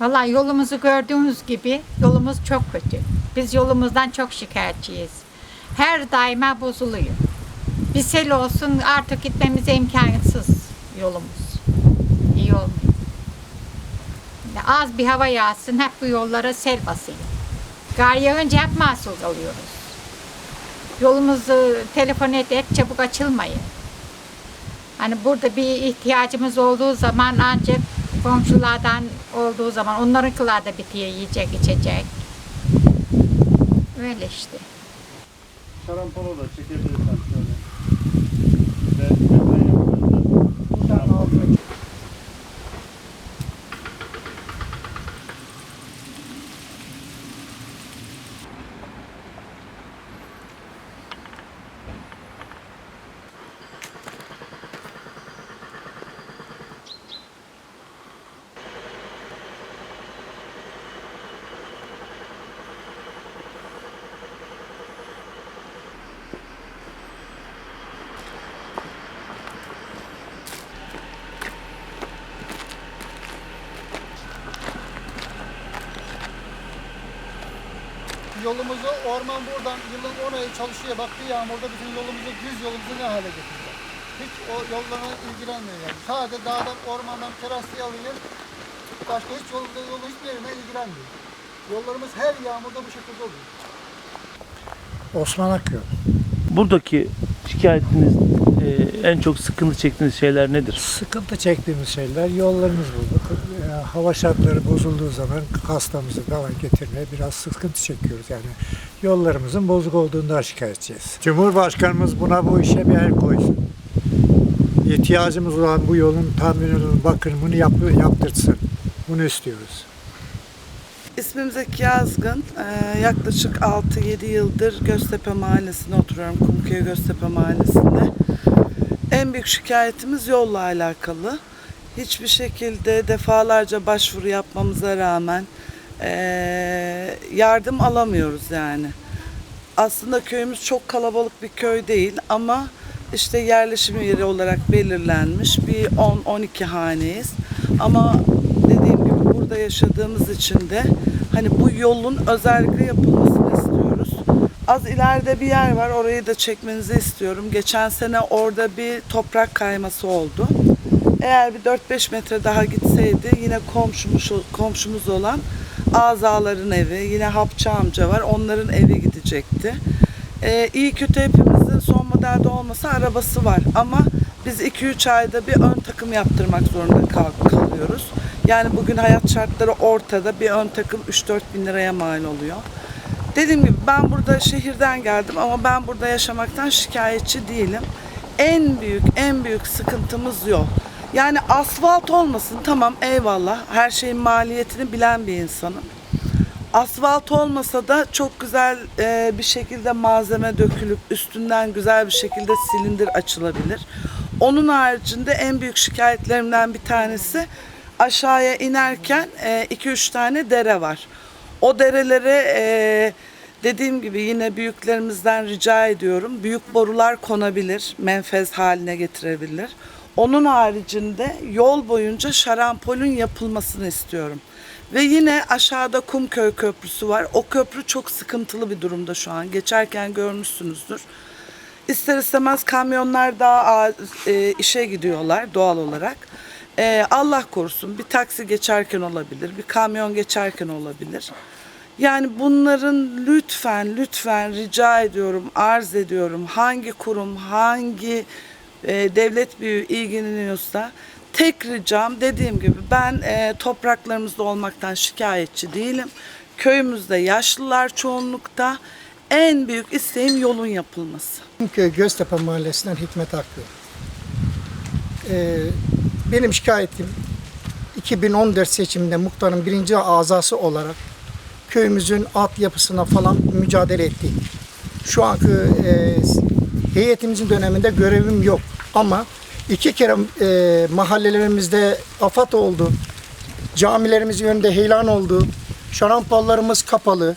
Vallahi yolumuzu gördüğünüz gibi yolumuz çok kötü. Biz yolumuzdan çok şikayetçiyiz. Her daima bozuluyor. Bir sel olsun artık gitmemize imkansız yolumuz. İyi olmuyor. Az bir hava yağsın hep bu yollara sel basıyor. Gar yağınca hep mahsur kalıyoruz. Yolumuzu telefon et, et çabuk açılmayın. Hani burada bir ihtiyacımız olduğu zaman ancak komşulardan olduğu zaman onlarınkiler de bitiyor yiyecek içecek. Öyle işte. Şarampolo da çekebilirsen şöyle. Belki ben yaparım. Yolumuzu orman buradan yılın 10 ayı çalışıyor. Bak bir yağmurda bütün yolumuzu, düz yolumuzu ne hale getirdi. Hiç o yollara ilgilenmiyor yani. Sadece dağdan, ormandan terasıyı alıyor. Başka hiç yolda, yolu hiçbir yerine ilgilenmiyor. Yollarımız her yağmurda bu şekilde oluyor. Osman Akyol. Buradaki şikayetiniz e, en çok sıkıntı çektiğiniz şeyler nedir? Sıkıntı çektiğimiz şeyler yollarımız bulduk. Hava şartları bozulduğu zaman hastamızı falan getirmeye biraz sıkıntı çekiyoruz. Yani yollarımızın bozuk olduğundan şikayetçiyiz. Cumhurbaşkanımız buna bu işe bir el koysun. İhtiyacımız olan bu yolun tamirinin bakımını yap, yaptırsın. Bunu istiyoruz. İsmim Zeki Yazgın. Ee, yaklaşık 6-7 yıldır Göztepe Mahallesi'nde oturuyorum. Kumköy Göztepe Mahallesi'nde. En büyük şikayetimiz yolla alakalı. Hiçbir şekilde defalarca başvuru yapmamıza rağmen ee, yardım alamıyoruz yani. Aslında köyümüz çok kalabalık bir köy değil ama işte yerleşim yeri olarak belirlenmiş bir 10-12 haneyiz. Ama dediğim gibi burada yaşadığımız için de hani bu yolun özellikle yapılmasını istiyoruz. Az ileride bir yer var orayı da çekmenizi istiyorum. Geçen sene orada bir toprak kayması oldu. Eğer bir 4-5 metre daha gitseydi yine komşumuz, komşumuz olan Azaların evi, yine Hapçı amca var. Onların evi gidecekti. Ee, iyi kötü hepimizin son modelde olmasa arabası var ama biz 2-3 ayda bir ön takım yaptırmak zorunda kal- kalıyoruz. Yani bugün hayat şartları ortada bir ön takım 3-4 bin liraya mal oluyor. Dediğim gibi ben burada şehirden geldim ama ben burada yaşamaktan şikayetçi değilim. En büyük en büyük sıkıntımız yol. Yani asfalt olmasın tamam eyvallah her şeyin maliyetini bilen bir insanım. Asfalt olmasa da çok güzel e, bir şekilde malzeme dökülüp üstünden güzel bir şekilde silindir açılabilir. Onun haricinde en büyük şikayetlerimden bir tanesi aşağıya inerken 2-3 tane dere var. O derelere e, dediğim gibi yine büyüklerimizden rica ediyorum. Büyük borular konabilir, menfez haline getirebilir. Onun haricinde yol boyunca şarampolün yapılmasını istiyorum. Ve yine aşağıda Kumköy Köprüsü var. O köprü çok sıkıntılı bir durumda şu an. Geçerken görmüşsünüzdür. İster istemez kamyonlar daha e, işe gidiyorlar doğal olarak. E, Allah korusun bir taksi geçerken olabilir, bir kamyon geçerken olabilir. Yani bunların lütfen lütfen rica ediyorum, arz ediyorum hangi kurum, hangi e, devlet büyüğü ilgileniyorsa tek ricam dediğim gibi ben e, topraklarımızda olmaktan şikayetçi değilim. Köyümüzde yaşlılar çoğunlukta. En büyük isteğim yolun yapılması. Köy Göztepe Mahallesi'nden Hikmet Akgül. Ee, benim şikayetim 2014 seçiminde muhtarın birinci azası olarak köyümüzün altyapısına falan mücadele ettik. Şu anki e, heyetimizin döneminde görevim yok ama iki kere e, mahallelerimizde afat oldu. Camilerimizin önünde heyelan oldu. Şarampollarımız kapalı.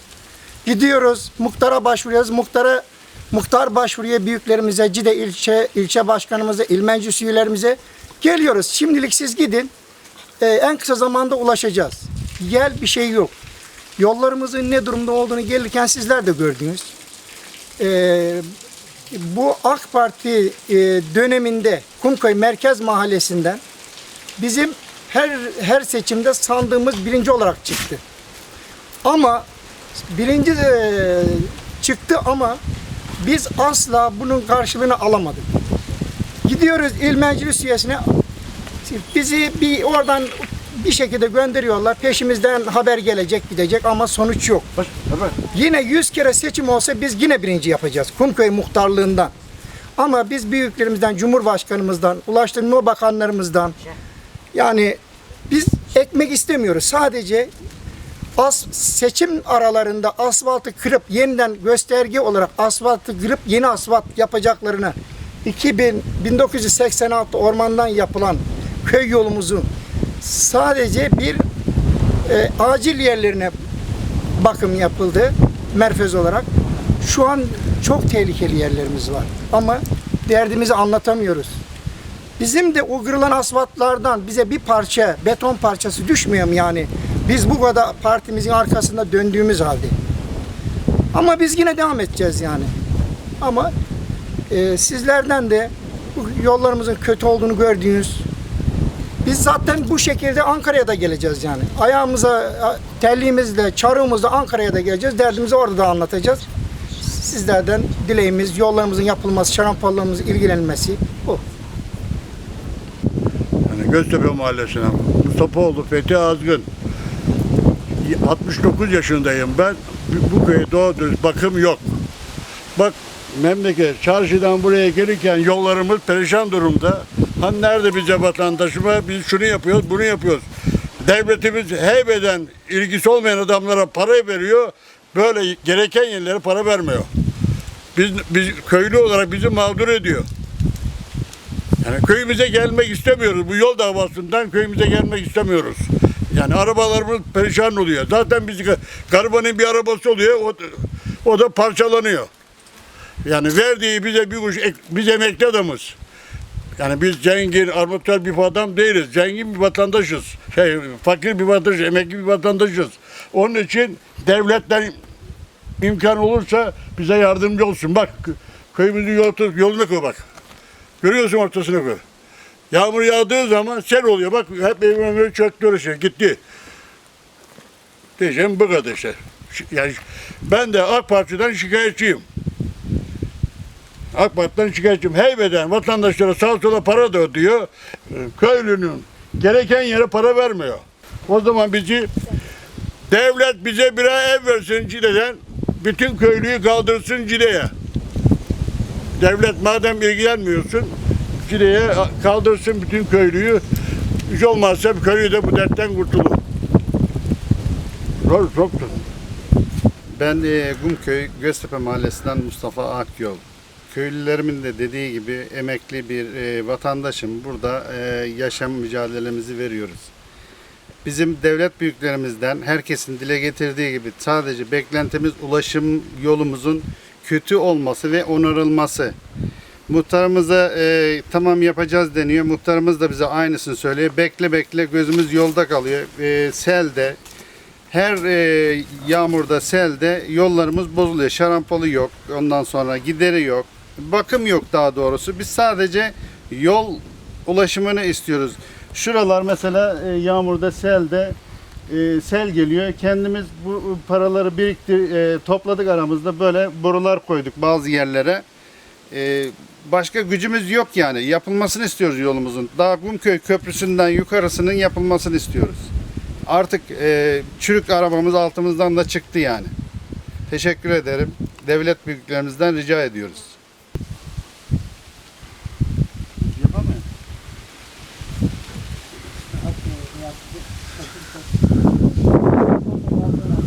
Gidiyoruz, muhtara başvuruyoruz. Muhtara muhtar başvuruyor büyüklerimize, Cide ilçe ilçe başkanımıza, il meclis geliyoruz. Şimdilik siz gidin. Ee, en kısa zamanda ulaşacağız. yel bir şey yok. Yollarımızın ne durumda olduğunu gelirken sizler de gördünüz. Ee, bu AK Parti e, döneminde Kumköy Merkez Mahallesi'nden bizim her her seçimde sandığımız birinci olarak çıktı. Ama birinci e, çıktı ama biz asla bunun karşılığını alamadık. Gidiyoruz il meclis üyesine bizi bir oradan bir şekilde gönderiyorlar. Peşimizden haber gelecek gidecek ama sonuç yok. Yine 100 kere seçim olsa biz yine birinci yapacağız. Kumköy muhtarlığından. Ama biz büyüklerimizden, Cumhurbaşkanımızdan, Ulaştırma Bakanlarımızdan yani biz ekmek istemiyoruz. Sadece as, seçim aralarında asfaltı kırıp yeniden gösterge olarak asfaltı kırıp yeni asfalt yapacaklarını 2000 1986 ormandan yapılan köy yolumuzun sadece bir e, acil yerlerine bakım yapıldı merkez olarak. Şu an çok tehlikeli yerlerimiz var ama derdimizi anlatamıyoruz. Bizim de o kırılan asfaltlardan bize bir parça, beton parçası düşmüyor mu yani? Biz bu kadar partimizin arkasında döndüğümüz halde. Ama biz yine devam edeceğiz yani. Ama e, sizlerden de bu yollarımızın kötü olduğunu gördüğünüz biz zaten bu şekilde Ankara'ya da geleceğiz yani. Ayağımıza, terliğimizle, çarığımızla Ankara'ya da geleceğiz. Derdimizi orada da anlatacağız. Sizlerden dileğimiz yollarımızın yapılması, şarampollarımızın ilgilenmesi bu. Yani Göztepe Mahallesi'ne Mustafaoğlu Fethi Azgın 69 yaşındayım ben. Bu köye doğru bakım yok. Bak memleket çarşıdan buraya gelirken yollarımız perişan durumda. Hani nerede bize vatandaşıma biz şunu yapıyoruz bunu yapıyoruz. Devletimiz heybeden ilgisi olmayan adamlara para veriyor. Böyle gereken yerlere para vermiyor. Biz, biz köylü olarak bizi mağdur ediyor. Yani köyümüze gelmek istemiyoruz. Bu yol davasından köyümüze gelmek istemiyoruz. Yani arabalarımız perişan oluyor. Zaten biz garibanın bir arabası oluyor. O, o da parçalanıyor. Yani verdiği bize bir kuruş, biz emekli adamız. Yani biz zengin, armatör bir adam değiliz. Zengin bir vatandaşız. Şey, fakir bir vatandaş, emekli bir vatandaşız. Onun için devletten imkan olursa bize yardımcı olsun. Bak köyümüzün yolu, yoluna koy bak. Görüyorsun ortasına koy. Yağmur yağdığı zaman sel oluyor. Bak hep evime çöktü orası. Gitti. Diyeceğim bu kadar işte. Yani ben de AK Parti'den şikayetçiyim. AK Parti'den şikayetçiyim. Heybeden vatandaşlara sağ sola para da ödüyor. Ee, Köylünün gereken yere para vermiyor. O zaman bizi devlet bize birer ev versin Cide'den. Bütün köylüyü kaldırsın Cide'ye. Devlet madem ilgilenmiyorsun Cide'ye kaldırsın bütün köylüyü. Hiç olmazsa köylü de bu dertten kurtulur. Zor, çok zor. Ben e, Gumköy Göztepe Mahallesi'nden Mustafa Akyol. Köylülerimin de dediği gibi emekli bir e, vatandaşım. Burada e, yaşam mücadelemizi veriyoruz. Bizim devlet büyüklerimizden herkesin dile getirdiği gibi sadece beklentimiz ulaşım yolumuzun kötü olması ve onarılması. Muhtarımıza e, tamam yapacağız deniyor. Muhtarımız da bize aynısını söylüyor. Bekle bekle gözümüz yolda kalıyor. E, selde, her e, yağmurda, selde yollarımız bozuluyor. Şarampolu yok. Ondan sonra gideri yok. Bakım yok daha doğrusu. Biz sadece yol ulaşımını istiyoruz. Şuralar mesela e, yağmurda, selde e, sel geliyor. Kendimiz bu paraları biriktir e, topladık aramızda böyle borular koyduk bazı yerlere. Başka gücümüz yok yani. Yapılmasını istiyoruz yolumuzun. Daha Gumköy Köprüsü'nden yukarısının yapılmasını istiyoruz. Artık çürük arabamız altımızdan da çıktı yani. Teşekkür ederim. Devlet büyüklerimizden rica ediyoruz.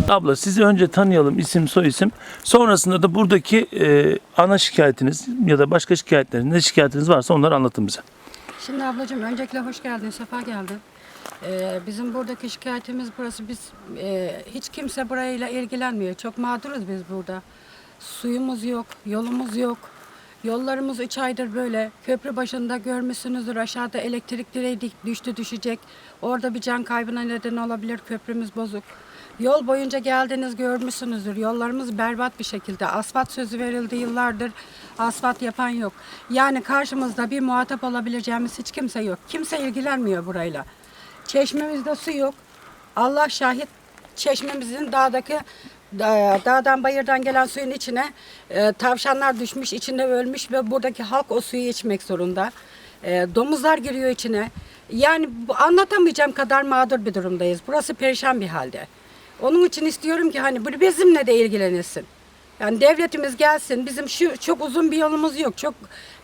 Abla sizi önce tanıyalım isim soy isim. Sonrasında da buradaki e, ana şikayetiniz ya da başka şikayetleriniz ne şikayetiniz varsa onları anlatın bize. Şimdi ablacığım öncelikle hoş geldin, sefa geldin. Ee, bizim buradaki şikayetimiz burası. Biz e, hiç kimse burayla ilgilenmiyor. Çok mağduruz biz burada. Suyumuz yok, yolumuz yok. Yollarımız 3 aydır böyle. Köprü başında görmüşsünüzdür aşağıda elektrik direği düştü düşecek. Orada bir can kaybına neden olabilir. Köprümüz bozuk. Yol boyunca geldiniz görmüşsünüzdür. Yollarımız berbat bir şekilde. Asfalt sözü verildi yıllardır. Asfalt yapan yok. Yani karşımızda bir muhatap olabileceğimiz hiç kimse yok. Kimse ilgilenmiyor burayla. Çeşmemizde su yok. Allah şahit çeşmemizin dağdaki da- dağdan bayırdan gelen suyun içine e, tavşanlar düşmüş, içinde ölmüş ve buradaki halk o suyu içmek zorunda. E, domuzlar giriyor içine. Yani anlatamayacağım kadar mağdur bir durumdayız. Burası perişan bir halde. Onun için istiyorum ki hani bu bizimle de ilgilenilsin. Yani devletimiz gelsin. Bizim şu çok uzun bir yolumuz yok. Çok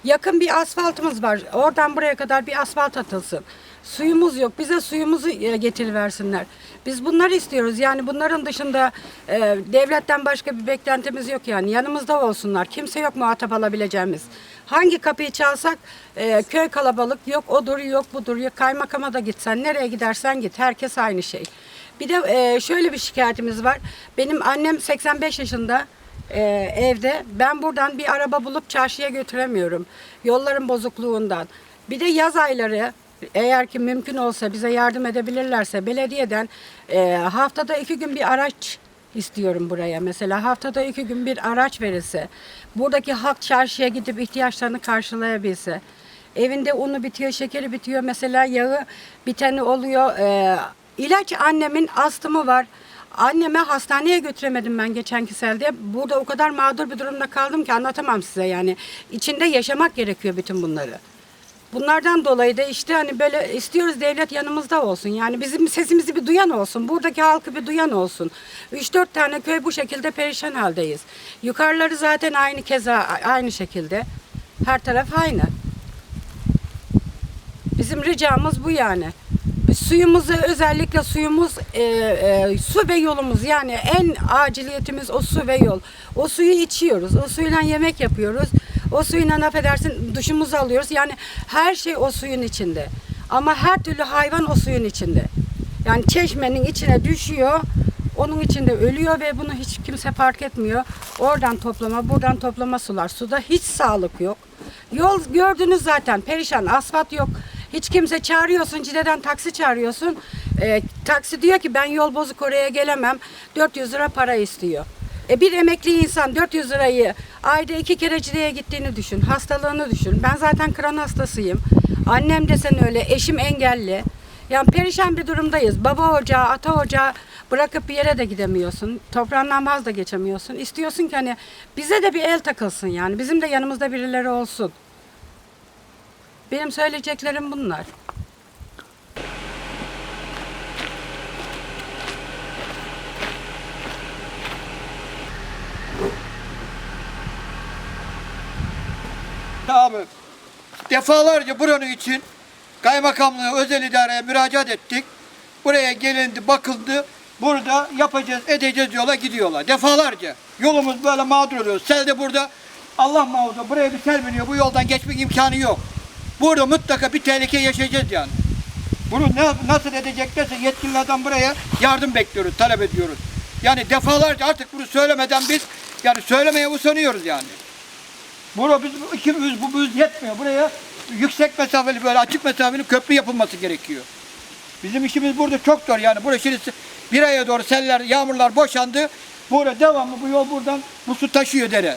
yakın bir asfaltımız var. Oradan buraya kadar bir asfalt atılsın. Suyumuz yok. Bize suyumuzu e, getiriversinler. Biz bunları istiyoruz. Yani bunların dışında e, devletten başka bir beklentimiz yok yani. Yanımızda olsunlar. Kimse yok muhatap alabileceğimiz. Hangi kapıyı çalsak e, köy kalabalık yok odur yok budur yok kaymakama da gitsen nereye gidersen git herkes aynı şey. Bir de e, şöyle bir şikayetimiz var. Benim annem 85 yaşında e, evde. Ben buradan bir araba bulup çarşıya götüremiyorum. Yolların bozukluğundan. Bir de yaz ayları eğer ki mümkün olsa bize yardım edebilirlerse belediyeden e, haftada iki gün bir araç istiyorum buraya. Mesela haftada iki gün bir araç verilse, buradaki halk çarşıya gidip ihtiyaçlarını karşılayabilse, evinde unu bitiyor, şekeri bitiyor, mesela yağı biteni oluyor. E, ilaç annemin astımı var. Anneme hastaneye götüremedim ben geçenki selde. Burada o kadar mağdur bir durumda kaldım ki anlatamam size yani. İçinde yaşamak gerekiyor bütün bunları. Bunlardan dolayı da işte hani böyle istiyoruz devlet yanımızda olsun. Yani bizim sesimizi bir duyan olsun. Buradaki halkı bir duyan olsun. 3-4 tane köy bu şekilde perişan haldeyiz. Yukarıları zaten aynı keza aynı şekilde. Her taraf aynı. Bizim ricamız bu yani. Suyumuzu özellikle suyumuz e, e, su ve yolumuz yani en aciliyetimiz o su ve yol. O suyu içiyoruz. O suyla yemek yapıyoruz. O suyla affedersin duşumuzu alıyoruz. Yani her şey o suyun içinde. Ama her türlü hayvan o suyun içinde. Yani çeşmenin içine düşüyor. Onun içinde ölüyor ve bunu hiç kimse fark etmiyor. Oradan toplama, buradan toplama sular. Suda hiç sağlık yok. Yol gördünüz zaten perişan. Asfalt yok. Hiç kimse çağırıyorsun, Cide'den taksi çağırıyorsun. Ee, taksi diyor ki ben yol bozuk oraya gelemem. 400 lira para istiyor. E bir emekli insan 400 lirayı ayda iki kere Cide'ye gittiğini düşün. Hastalığını düşün. Ben zaten kran hastasıyım. Annem desen öyle, eşim engelli. Yani perişan bir durumdayız. Baba ocağı, ata ocağı bırakıp bir yere de gidemiyorsun. Toprağından vaz da geçemiyorsun. İstiyorsun ki hani bize de bir el takılsın yani. Bizim de yanımızda birileri olsun. Benim söyleyeceklerim bunlar. Abi defalarca buranın için kaymakamlığa özel idareye müracaat ettik. Buraya gelindi, bakıldı. Burada yapacağız, edeceğiz yola gidiyorlar. Defalarca. Yolumuz böyle mağdur oluyor. Sel de burada Allah muhafaza buraya bir sel biniyor. Bu yoldan geçmek imkanı yok. Burada mutlaka bir tehlike yaşayacağız yani. Bunu ne, nasıl edeceklerse yetkililerden buraya yardım bekliyoruz, talep ediyoruz. Yani defalarca artık bunu söylemeden biz yani söylemeye usanıyoruz yani. Burada biz ikimiz bu büyüz yetmiyor. Buraya yüksek mesafeli böyle açık mesafeli köprü yapılması gerekiyor. Bizim işimiz burada çok zor yani. Burası şimdi bir aya doğru seller, yağmurlar boşandı. Burada devamlı bu yol buradan bu su taşıyor dere.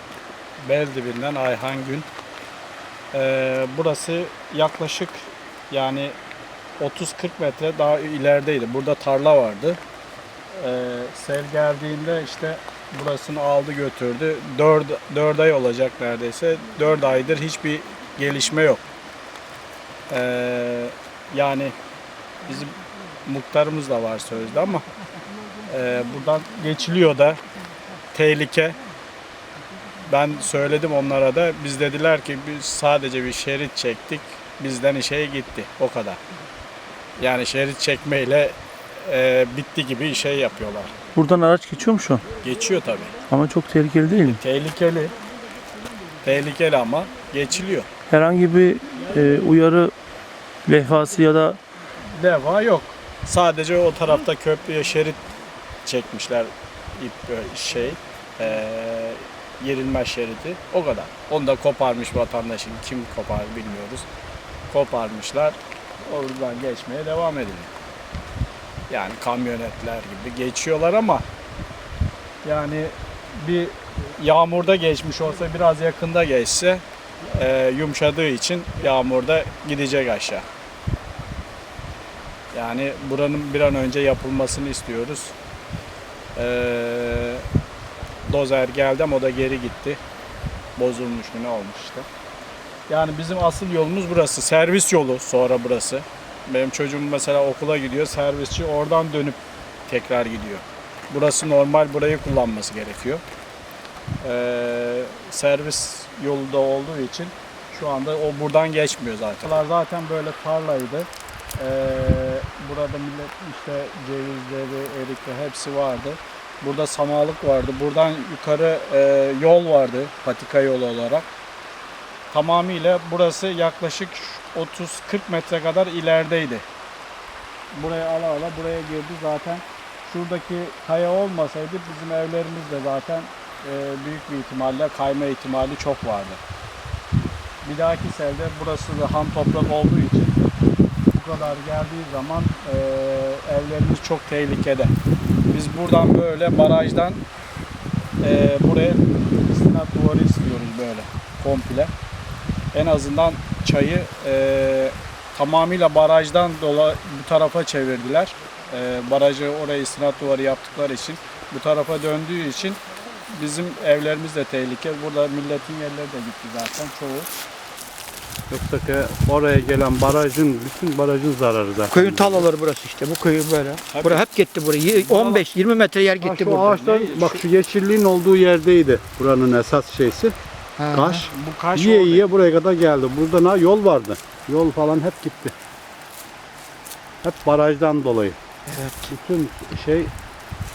Beldibinden Ayhan Gün. E, burası yaklaşık yani 30-40 metre daha ilerideydi. Burada tarla vardı. E, sel geldiğinde işte burasını aldı götürdü. 4, 4 ay olacak neredeyse. 4 aydır hiçbir gelişme yok. E, yani bizim muhtarımız da var sözde ama Ee, buradan geçiliyor da tehlike. Ben söyledim onlara da biz dediler ki biz sadece bir şerit çektik bizden işe gitti o kadar. Yani şerit çekmeyle e, bitti gibi şey yapıyorlar. Buradan araç geçiyor mu şu an? Geçiyor tabii. Ama çok tehlikeli değil mi? Tehlikeli. Tehlikeli ama geçiliyor. Herhangi bir e, uyarı levhası ya da Deva yok. Sadece o tarafta köprüye şerit çekmişler ip böyle şey eee yerilmez şeridi o kadar. Onu da koparmış vatandaşın kim kopar bilmiyoruz. Koparmışlar. Oradan geçmeye devam ediliyor. Yani kamyonetler gibi geçiyorlar ama yani bir yağmurda geçmiş olsa biraz yakında geçse eee, yumuşadığı için yağmurda gidecek aşağı. Yani buranın bir an önce yapılmasını istiyoruz. Ee, dozer geldi ama o da geri gitti. Bozulmuş mu ne olmuş işte. Yani bizim asıl yolumuz burası. Servis yolu sonra burası. Benim çocuğum mesela okula gidiyor. Servisçi oradan dönüp tekrar gidiyor. Burası normal burayı kullanması gerekiyor. Ee, servis yolu da olduğu için şu anda o buradan geçmiyor zaten. Zaten böyle tarlaydı. Ee, burada millet işte cevizleri, erikleri hepsi vardı. Burada samalık vardı. Buradan yukarı e, yol vardı patika yolu olarak. Tamamıyla burası yaklaşık 30-40 metre kadar ilerideydi. Buraya ala ala buraya girdi zaten. Şuradaki kaya olmasaydı bizim evlerimiz de zaten e, büyük bir ihtimalle kayma ihtimali çok vardı. Bir dahaki selde burası da ham toprak olduğu için bu kadar geldiği zaman e, evlerimiz çok tehlikede. Biz buradan böyle barajdan e, buraya istinat duvarı istiyoruz böyle komple. En azından çayı e, tamamıyla barajdan dola bu tarafa çevirdiler. E, barajı oraya istinat duvarı yaptıkları için bu tarafa döndüğü için bizim evlerimiz de tehlike. Burada milletin yerleri de gitti zaten çoğu. Yoksa ki oraya gelen barajın, bütün barajın zararı zaten. Köyün tarlaları burası işte. Bu köyü böyle. Buraya hep gitti buraya. 15-20 metre yer gitti burada. ağaçlar, bak şu yeşilliğin olduğu yerdeydi buranın esas şeysi. Ha. Kaş. Bu kaş Yiye orada. yiye buraya kadar geldi. Burada ne yol vardı. Yol falan hep gitti. Hep barajdan dolayı. Evet. Bütün şey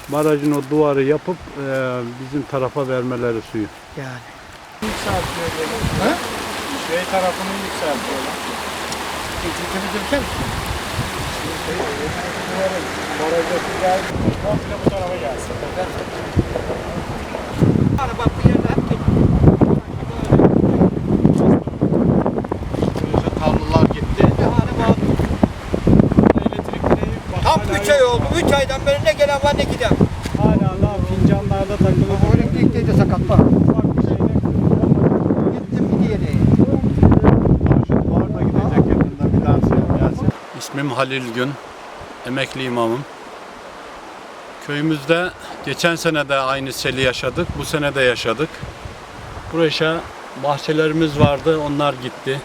barajın o duvarı yapıp e, bizim tarafa vermeleri suyu. Yani. Diye. Şey tarafını yükseltiyorlar. Barajı geldi. Komple bu tarafa gelsin. Bak bu yerine hep gitti. Tarlalar gitti. Tam hala 3 yok. ay oldu. 3 aydan beri ne gelen var ne giden. Hala daha fincanlarda takılı. O elektrikte de sakat var. Ufak bir şeyle Gittim gidiyor diye. Var da gidecek yakında bir daha gelsin. İsmim Halil Gün. Emekli imamım. Köyümüzde geçen sene de aynı seli yaşadık. Bu sene de yaşadık. Buraya bahçelerimiz vardı. Onlar gitti.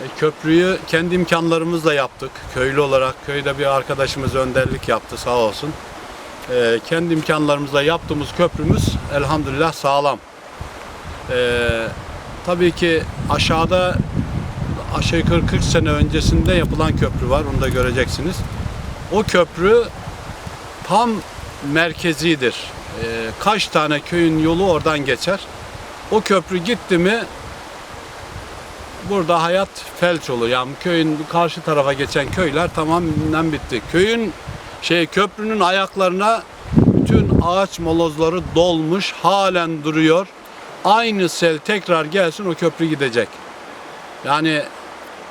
E, köprüyü kendi imkanlarımızla yaptık. Köylü olarak köyde bir arkadaşımız önderlik yaptı sağ olsun. E, kendi imkanlarımızla yaptığımız köprümüz elhamdülillah sağlam. E, tabii ki aşağıda aşağı yukarı 40 sene öncesinde yapılan köprü var. Onu da göreceksiniz. O köprü tam merkezidir. Ee, kaç tane köyün yolu oradan geçer. O köprü gitti mi burada hayat felç olur. Yani köyün karşı tarafa geçen köyler tamamen bitti. Köyün şey köprünün ayaklarına bütün ağaç molozları dolmuş, halen duruyor. Aynı sel tekrar gelsin o köprü gidecek. Yani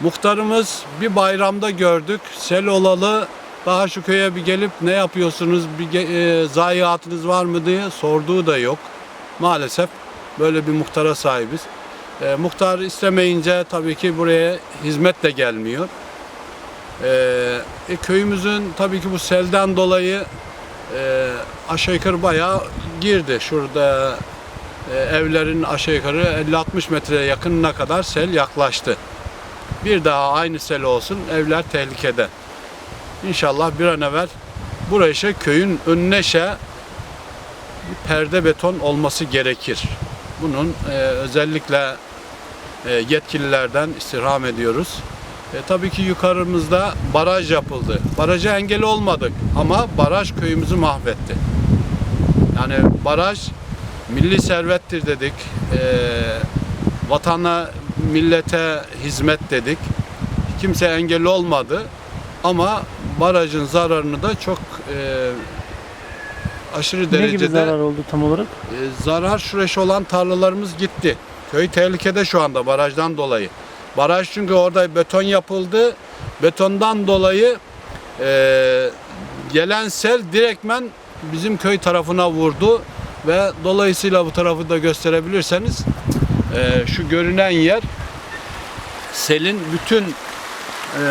muhtarımız bir bayramda gördük. Sel olalı daha şu köye bir gelip ne yapıyorsunuz, bir e, zayiatınız var mı diye sorduğu da yok. Maalesef böyle bir muhtara sahibiz. E, muhtar istemeyince tabii ki buraya hizmet de gelmiyor. E, e, köyümüzün tabii ki bu selden dolayı e, aşağı yukarı bayağı girdi. Şurada e, evlerin aşağı yukarı 50-60 metreye yakınına kadar sel yaklaştı. Bir daha aynı sel olsun evler tehlikede. İnşallah bir an evvel buraya köyün önüne şey bir perde beton olması gerekir. Bunun e, özellikle e, yetkililerden istirham ediyoruz. E, tabii ki yukarımızda baraj yapıldı. Baraja engel olmadık ama baraj köyümüzü mahvetti. Yani baraj milli servettir dedik. E, vatana, millete hizmet dedik. Kimse engel olmadı. Ama barajın zararını da çok e, aşırı Ne gibi derecede zarar oldu tam olarak? e, zarar şureş olan tarlalarımız gitti. Köy tehlikede şu anda barajdan dolayı. Baraj çünkü orada beton yapıldı. Betondan dolayı e, gelen sel direktmen bizim köy tarafına vurdu ve dolayısıyla bu tarafı da gösterebilirseniz e, şu görünen yer selin bütün e,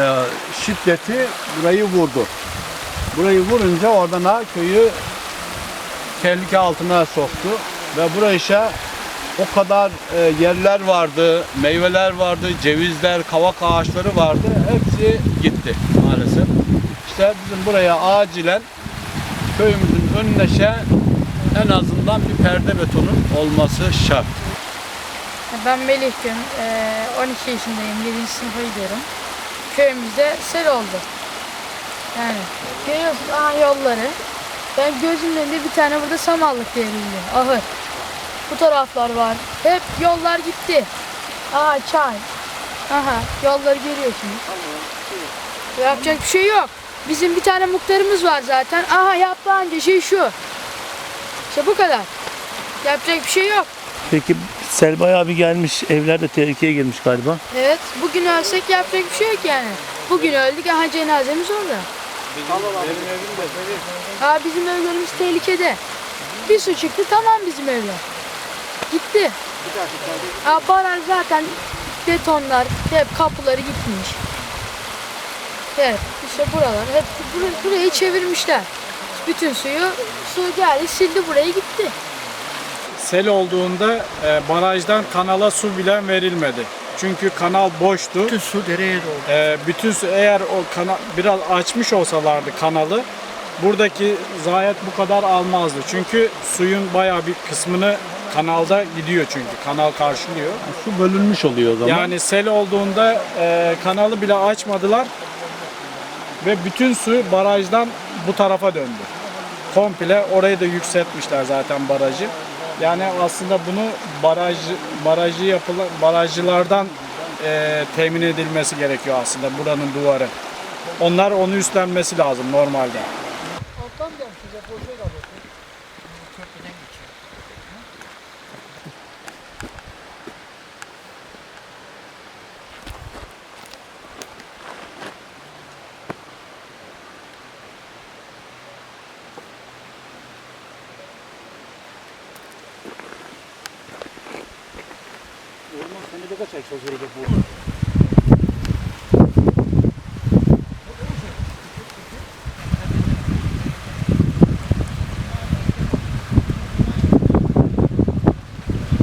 şiddeti burayı vurdu. Burayı vurunca oradan ha köyü tehlike altına soktu ve buraya o kadar e, yerler vardı, meyveler vardı, cevizler, kavak ağaçları vardı. Hepsi gitti maalesef. İşte bizim buraya acilen köyümüzün önüne en azından bir perde betonun olması şart. Ben Melih Gün, eee, 12 yaşındayım, 7. sınıfa gidiyorum. Köyümüzde sel oldu. Yani görüyorsunuz aha yolları. Ben gözümün önünde bir tane burada samallık devrildi, ahır. Bu taraflar var. Hep yollar gitti. Aha çay. Aha yolları görüyorsunuz. Yapacak bir şey yok. Bizim bir tane muhtarımız var zaten. Aha yaptığı şey şu. İşte bu kadar. Yapacak bir şey yok. Peki sel bayağı bir gelmiş. Evler de tehlikeye girmiş galiba. Evet, bugün ölsek yapacak bir şey yok yani. Bugün öldük, aha cenazemiz orada. Ha bizim evlerimiz tehlikede. Bir su çıktı, tamam bizim evler. Gitti. Ha baraj zaten betonlar, hep kapıları gitmiş. Evet, işte buralar, hep bur- burayı çevirmişler. Bütün suyu, su geldi, sildi burayı gitti. Sel olduğunda e, barajdan kanala su bile verilmedi. Çünkü kanal boştu. Bütün su dereye doğru. E, bütün su eğer o kana biraz açmış olsalardı kanalı buradaki zayiat bu kadar almazdı. Çünkü suyun bayağı bir kısmını kanalda gidiyor çünkü. Kanal karşılıyor. Su bölünmüş oluyor o zaman. Yani sel olduğunda e, kanalı bile açmadılar ve bütün su barajdan bu tarafa döndü. Komple orayı da yükseltmişler zaten barajı. Yani aslında bunu baraj barajı yapılan barajcılardan e, temin edilmesi gerekiyor aslında buranın duvarı. Onlar onu üstlenmesi lazım normalde. Alttan gelmiş size boşa kalıyor.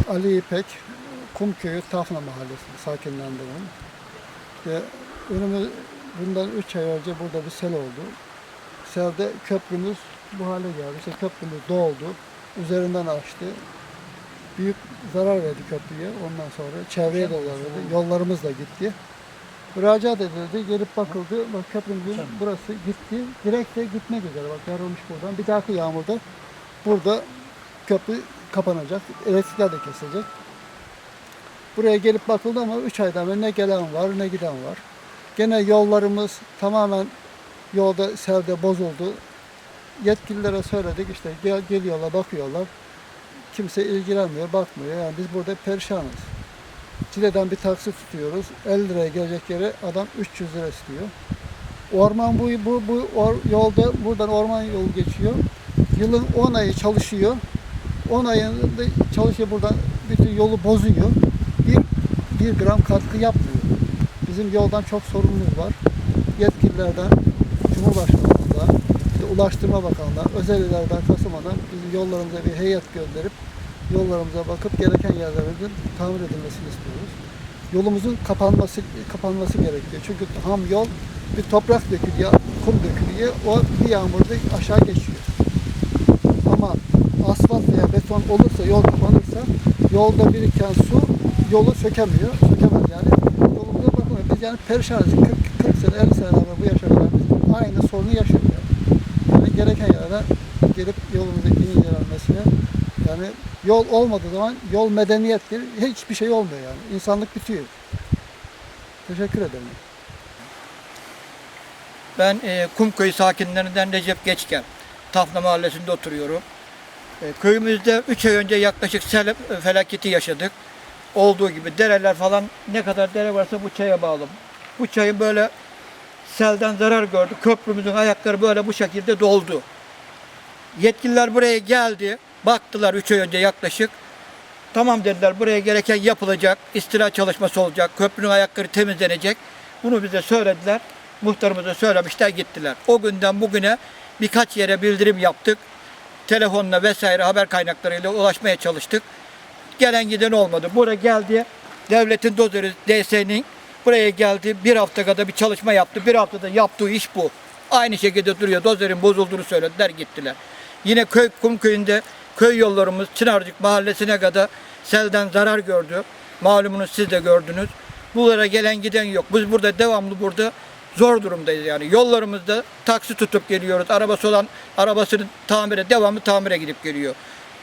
Ali İpek, Kumköyü Tafna Mahallesi sakinlerinden. Ve önümüz bundan 3 ay önce burada bir sel oldu. Selde köprümüz bu hale geldi. İşte köprümüz doldu. Üzerinden açtı. Büyük zarar verdi köprüye. Ondan sonra çevreye de verdi. Yollarımız da gitti. Müracaat edildi. Gelip bakıldı. Bak köprümüzün burası gitti. Direkt de gitmek üzere. Bak yarılmış buradan. Bir dahaki yağmurda burada köprü kapanacak. Elektrikler de kesilecek. Buraya gelip bakıldı ama 3 aydan beri ne gelen var ne giden var. Gene yollarımız tamamen yolda selde bozuldu. Yetkililere söyledik işte gel, geliyorlar bakıyorlar. Kimse ilgilenmiyor, bakmıyor. Yani biz burada perişanız. Çile'den bir taksi tutuyoruz. 50 liraya gelecek yere adam 300 lira istiyor. Orman bu, bu, bu or- yolda buradan orman yolu geçiyor. Yılın 10 ayı çalışıyor. 10 ayında çalışıyor buradan bütün yolu bozuyor. Bir, bir gram katkı yapmıyor. Bizim yoldan çok sorunumuz var. Yetkililerden, Cumhurbaşkanlığından, işte Ulaştırma Bakanlığı'ndan, özel ilerden Kasıman'dan bizim yollarımıza bir heyet gönderip yollarımıza bakıp gereken yerlerimizin tamir edilmesini istiyoruz. yolumuzun kapanması kapanması gerekiyor. Çünkü ham yol bir toprak dökülüyor, kum dökülüyor. O bir yağmurda aşağı geçiyor. Ama asfalt veya beton olursa, yol kapanırsa yolda biriken su yolu sökemiyor. Sökemez yani. Yolumuza bakın biz yani perişanız. 40, 40 sene, 50 sene bu yaşa kadar biz aynı sorunu yaşıyoruz. Yani. gereken yerlere gelip yolumuzu incelenmesine yani yol olmadığı zaman yol medeniyettir. Hiçbir şey olmuyor yani. İnsanlık bitiyor. Teşekkür ederim. Ben e, Kumköy sakinlerinden Recep Geçken. Tafna Mahallesi'nde oturuyorum. E, köyümüzde 3 ay önce yaklaşık sel felaketi yaşadık. Olduğu gibi dereler falan ne kadar dere varsa bu çaya bağlı. Bu çayın böyle selden zarar gördü. Köprümüzün ayakları böyle bu şekilde doldu. Yetkililer buraya geldi. Baktılar 3 ay önce yaklaşık. Tamam dediler buraya gereken yapılacak. istila çalışması olacak. Köprünün ayakları temizlenecek. Bunu bize söylediler. Muhtarımıza söylemişler gittiler. O günden bugüne birkaç yere bildirim yaptık. Telefonla vesaire haber kaynaklarıyla ulaşmaya çalıştık. Gelen giden olmadı. Buraya geldi. Devletin dozeri DS'nin buraya geldi. Bir hafta kadar bir çalışma yaptı. Bir haftada yaptığı iş bu. Aynı şekilde duruyor. Dozerin bozulduğunu söylediler gittiler. Yine köy Kumköy'ünde köy yollarımız Çınarcık mahallesine kadar selden zarar gördü. Malumunuz siz de gördünüz. Buralara gelen giden yok. Biz burada devamlı burada zor durumdayız yani. Yollarımızda taksi tutup geliyoruz. Arabası olan arabasını tamire, devamlı tamire gidip geliyor.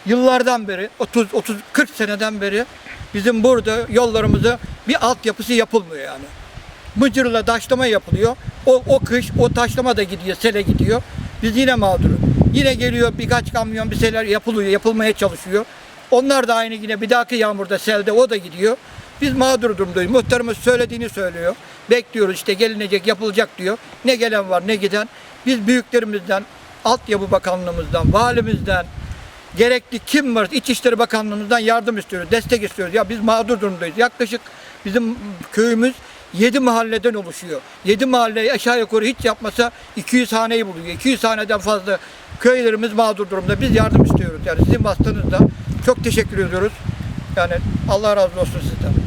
Yıllardan beri, 30 30 40 seneden beri bizim burada yollarımızda bir altyapısı yapılmıyor yani. Mıcırla taşlama yapılıyor. O, o kış o taşlama da gidiyor, sele gidiyor. Biz yine mağduruz. Yine geliyor birkaç kamyon bir şeyler yapılıyor, yapılmaya çalışıyor. Onlar da aynı yine bir dahaki yağmurda, selde o da gidiyor. Biz mağdur durumdayız. Muhtarımız söylediğini söylüyor. Bekliyoruz işte gelinecek, yapılacak diyor. Ne gelen var ne giden. Biz büyüklerimizden, Altyapı Bakanlığımızdan, valimizden, gerekli kim var İçişleri Bakanlığımızdan yardım istiyoruz, destek istiyoruz. Ya biz mağdur durumdayız. Yaklaşık bizim köyümüz 7 mahalleden oluşuyor. 7 mahalleyi aşağı yukarı hiç yapmasa 200 haneyi buluyor. 200 haneden fazla köylerimiz mağdur durumda. Biz yardım istiyoruz. Yani sizin vasıtanızda çok teşekkür ediyoruz. Yani Allah razı olsun sizden.